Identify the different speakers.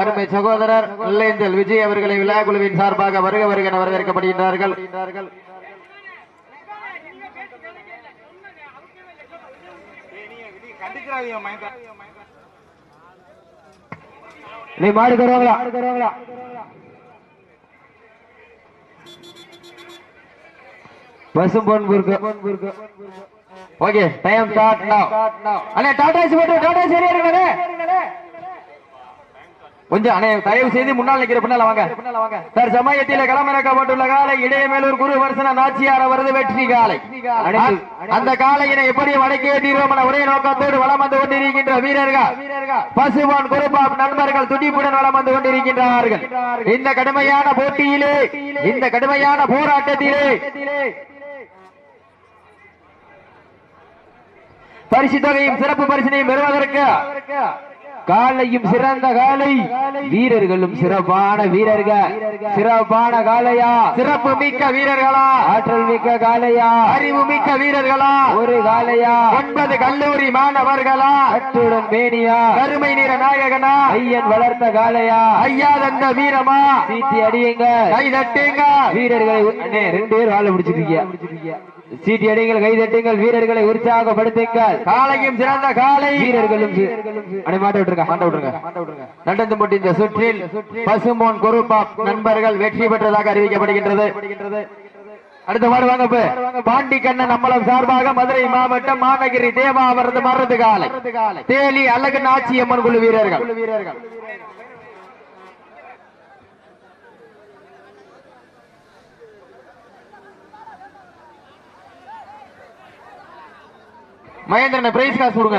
Speaker 1: அருமை சகோதரர் இல்லேந்தல் விஜய் அவர்களை விழா குழுவின் சார்பாக வருக வருக வரவேற்கப்படுகின்றார்கள்.
Speaker 2: நீ மாடு தருவாங்களா பசும் பொன் குறுக்கு.
Speaker 1: ஓகே டைம் ஸ்டார்ட் நவ அண்ணே டாடா ஏசி போட்டு டாடா ஏசி ஏறி இருங்கண்ணே கொஞ்சம் அண்ணே தயவு செய்து முன்னால் நிக்கிற பின்னால வாங்க. சார் சமயத்திலே களமிறக்கப்பட்டுள்ள காலை இடையமேலூர் குரு வருசன நாச்சியார் அவரது வெற்றி காலை. அந்த காலையினை எப்படி வடக்கே தீர்வோம் என ஒரே நோக்கத்தோடு வலம் வந்து கொண்டிருக்கின்ற வீரர்கள் பசுவான் குருபாப் நண்பர்கள் துடிப்புடன் வலம் வந்து கொண்டிருக்கின்றார்கள். இந்த கடுமையான போட்டியிலே இந்த கடுமையான போராட்டத்திலே பரிசு தொகையும் சிறப்பு பரிசினையும் பெறுவதற்கு
Speaker 2: காலையும் சிறந்த காலை. வீரர்களும் சிறப்பான வீரர்கள். சிறப்பான காலையா
Speaker 1: சிறப்பு மிக்க வீரர்களா?
Speaker 2: ஆற்றல் மிக்க காலையா
Speaker 1: அறிவு மிக்க வீரர்களா?
Speaker 2: ஒரு காலையா
Speaker 1: ஒன்பது கல்லூரி மாணவர்களா?
Speaker 2: அத்துடன் மேனியா?
Speaker 1: கருமை நிற நாயகனா?
Speaker 2: ஐயன் வளர்த்த காலையா
Speaker 1: ஐயா தந்த வீரமா?
Speaker 2: சீட்டி அடியுங்க.
Speaker 1: கை தட்டுங்க.
Speaker 2: வீரர்களை ரெண்டு பேரும் வாழ பிடிச்சிருக்கீங்க. சீட்டி அடியுங்கள் கை தட்டுங்கள் வீரர்களை உற்சாகப்படுத்துங்கள்.
Speaker 1: காலையும் சிறந்த காலை
Speaker 2: வீரர்களும் சி- அண்ணே மாட்ட விட்டுருங்க
Speaker 1: மாட்ட விட்டுருங்க. நடந்து முட்டி சுற்றில் பசுமோன் நண்பர்கள் வெற்றி பெற்றதாக அறிவிக்கப்படுகின்றது. அடுத்த வாரம் வாங்க பாண்டி கண்ணன் அம்பலம் சார்பாக மதுரை மாவட்டம் மாநகிரி தேவா அவரது மரது காலை. தேலி அழகு குழு வீரர்கள். மகேந்திரன் பிரைஸ் காசு கொடுங்க.